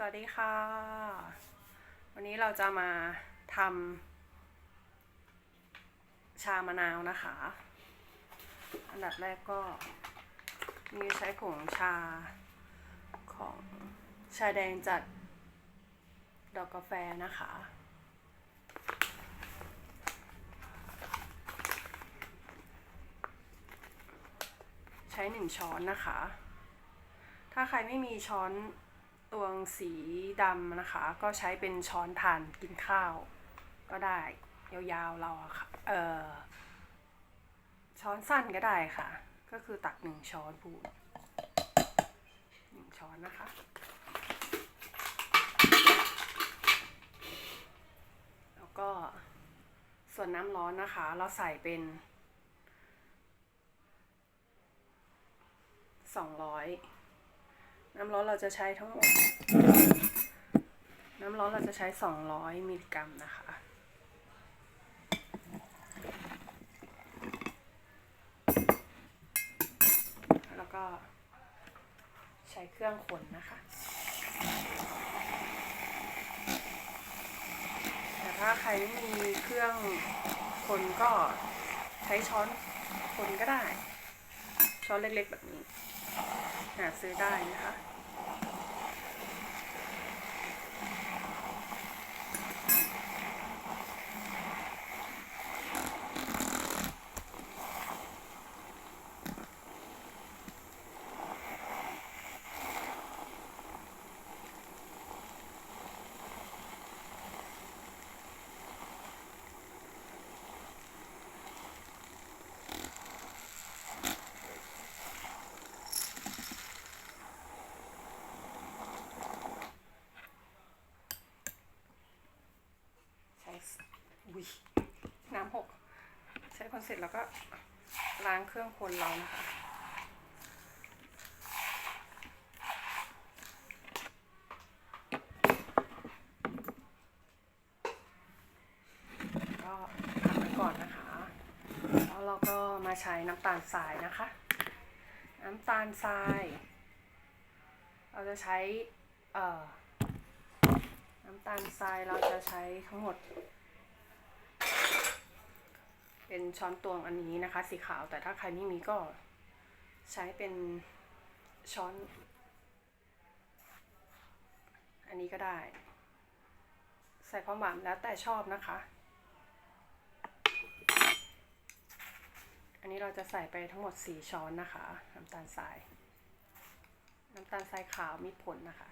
สวัสดีค่ะ วันนี้เราจะมาทำชามะนาวนะคะ อันดับแรกก็มีใช้ผงชาของชาแดงจัดดอกกาแฟนะคะ ใช้หนึ่งช้อนนะคะ ถ้าใครไม่มีช้อน ตวงสีดำนะคะ ก็ใช้เป็นช้อนทานกินข้าว ก็ได้ยาวๆเราค่ะเออช้อนสั้นก็ได้ค่ะ ก็คือตักหนึ่งช้อนพูดหนึ่งช้อนนะคะ แล้วก็ส่วนน้ำร้อนนะคะ เราใส่เป็นสองร้อย น้ำร้อนเราจะใช้ทั้งหมด น้ำร้อนเราจะใช้สองร้อยมิลลิกรัมนะคะ แล้วก็ใช้เครื่องคนนะคะ แต่ถ้าใครไม่มีเครื่องคนก็ใช้ช้อนคนก็ได้ ช้อนเล็กๆแบบนี้ หาซื้อได้นะคะ ใช้ อุ้ยน้ำหก ใช้คนเสร็จแล้วก็ล้างเครื่องคนเรานะคะก็พักไว้ก่อนนะคะ แล้วเราก็มาใช้น้ำตาลทรายนะคะ น้ำตาลทราย เราจะใช้น้ำตาลทรายเราจะใช้ทั้งหมด เป็นช้อนตวงอันนี้นะคะ สีขาวแต่ถ้าใครไม่มีก็ใช้เป็นช้อน อันนี้ก็ได้ ใส่ความหวานแล้วแต่ชอบนะคะ อันนี้เราจะใส่ไปทั้งหมด 4 ช้อนนะคะ น้ำตาลทราย น้ำตาลทรายขาวมีผลนะคะ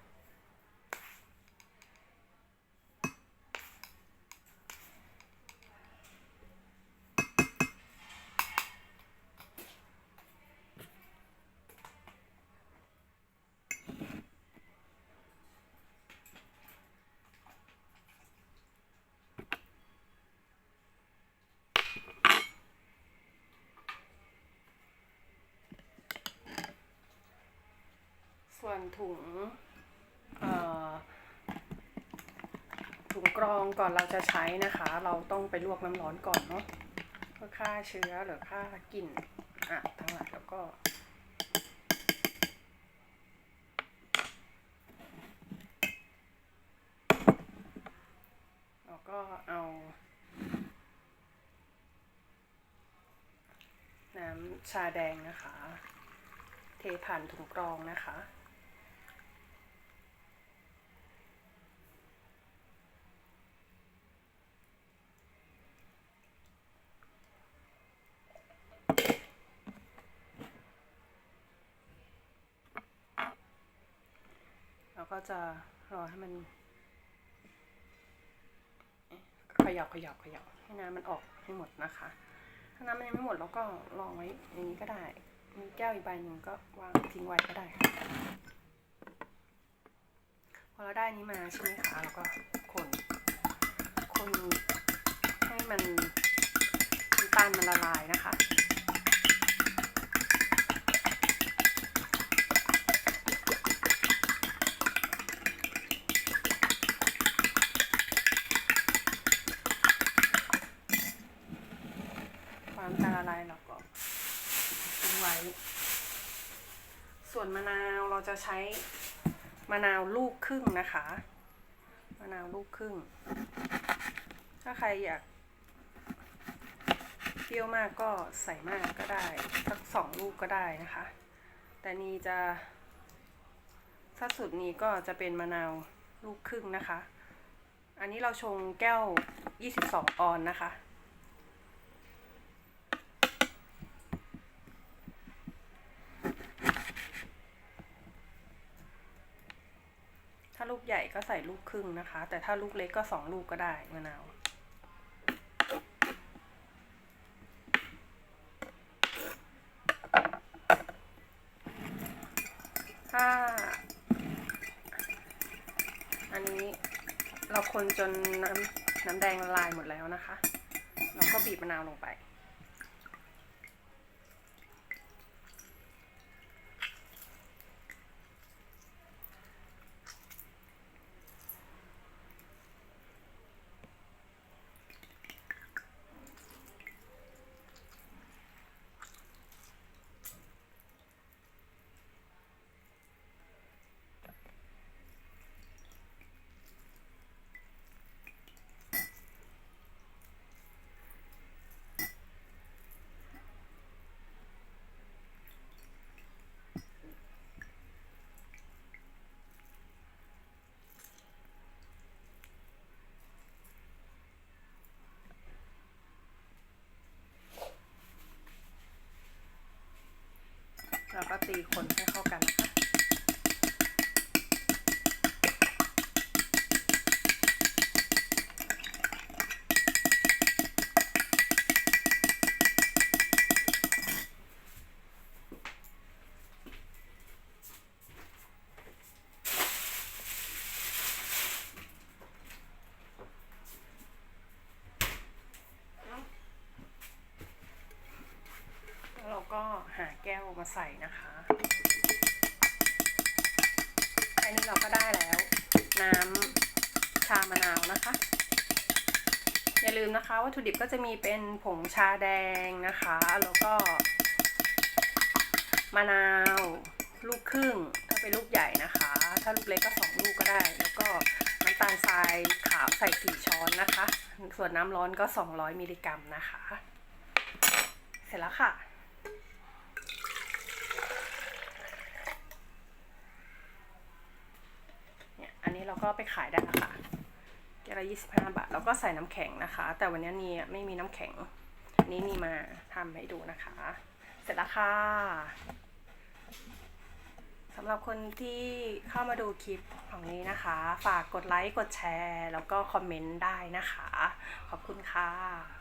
ส่วนถุงถุงกรองก่อนเราจะใช้นะคะ เราต้องไปลวกน้ำร้อนก่อนเนาะเพื่อฆ่าเชื้อหรือฆ่ากลิ่นอะทั้งหลายแล้วก็แล้วก็เอาน้ำชาแดงนะคะ เทผ่านถุงกรองนะคะ ก็จะรอให้มันขยับขยับขยับให้น้ำมันออกให้หมดนะคะ ถ้าน้ำมันยังไม่หมดเราก็ลองไว้อย่างนี้ก็ได้ มีแก้วอีกใบหนึ่งก็วางทิ้งไว้ก็ได้ค่ะพอเราได้นี้มาใช่ไหมคะเราก็คนคนให้มันน้ำตาลมันละลายนะคะ ความตาลละลายเราก็ทิ้งไว้ ส่วนมะนาวเราจะใช้มะนาวลูกครึ่งนะคะ มะนาวลูกครึ่ง ถ้าใครอยากเปรี้ยวมากก็ใส่มากก็ได้ สักสองลูกก็ได้นะคะ แต่นี่จะถ้าสุดนี้ก็จะเป็นมะนาวลูกครึ่งนะคะ อันนี้เราชงแก้ว 22 ออนนะคะ ถ้าลูก ใหญ่ก็ใส่ลูกครึ่งนะคะ แต่ถ้าลูกเล็กก็สองลูกก็ได้มะนาวถ้า อันนี้เราคนจนน้ำน้ำแดงละลายหมดแล้วนะคะ เราก็บีบมะนาวลงไป เราก็ตีคนให้เข้ากันนะคะ แล้วเราก็หาแก้ว มาใส่นะคะอันนี้เราก็ได้แล้ว น้ำชามะนาวนะคะ อย่าลืมนะคะวัตถุดิบก็จะมีเป็นผงชาแดงนะคะ แล้วก็ มะนาว ลูกครึ่ง ถ้าเป็นลูกใหญ่นะคะ ถ้าลูกเล็กก็สองลูกก็ได้ แล้วก็น้ำตาลทรายขาวใส่สี่ช้อนนะคะ ส่วนน้ำร้อนก็ 200 มิลลิกรัมนะคะ เสร็จแล้วค่ะ เนี้เราก็ไปขายได้แล้วค่ะแก้วละยี่สิบห้าบาท แล้วก็ใส่น้ำแข็งนะคะ แต่วันนี้นี่ไม่มีน้ำแข็งอันนี้นี่มาทำให้ดูนะคะ เสร็จแล้วค่ะสำหรับคนที่เข้ามาดูคลิปของนี้นะคะ ฝากกดไลค์ กดแชร์ แล้วก็คอมเมนต์ได้นะคะ ขอบคุณค่ะ